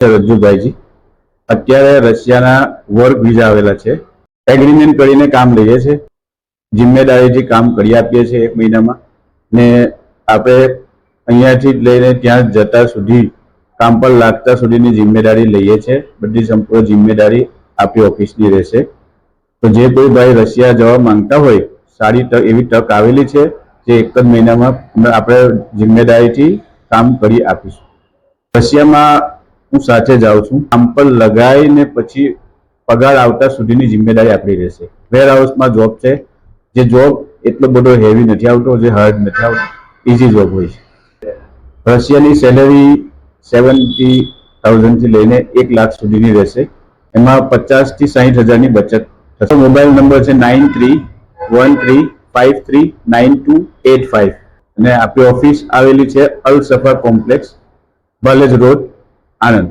રજ્જુભાઈજી અત્યારે રશિયાના work visa આવેલા છે. એગ્રીમેન્ટ કરીને કામ લઈએ છે. જિમ્મેદારીથી કામ કરી આપીએ છીએ એક મહિનામાં. ને આપણે અહીંયાથી લઈને ત્યાં જતા સુધી, કામ પર લાગતા સુધીની જિમ્મેદારી લઈએ છીએ બધી સંપૂર્ણ જિમ્મેદારી આપી ઓફિસની રહેશે. તો જે કોઈ ભાઈ રશિયા જવા માંગતા હોય, સારી તક એવી તક આવેલી છે, જે એક જ મહિનામાં આપણે જિમ્મેદારીથી કામ કરી આપીશું. રશિયામાં હું સાથે જાઉં છું. કામ પર લગાવીને પછી પગાર આવતા સુધીની જિમ્મેદારી આપણી રહેશે. વેર હાઉસમાં જોબ છે. જે જોબ એટલો બધો હેવી નથી આવતો, જે હાર્ડ નથી આવતો ઇઝી જોબ હોય છે. રશિયાની સેલેરી સેવન્ટી થાઉઝન્ડથી લઈને એક લાખ સુધીની રહેશે. એમાં પચાસથી સાહીઠ હજારની બચત થશે. મોબાઈલ નંબર છે nine three one three five three nine two eight five અને આપણી ઓફિસ આવેલી છે અલ સફર કોમ્પ્લેક્સ બાલેજ રોડ আনেন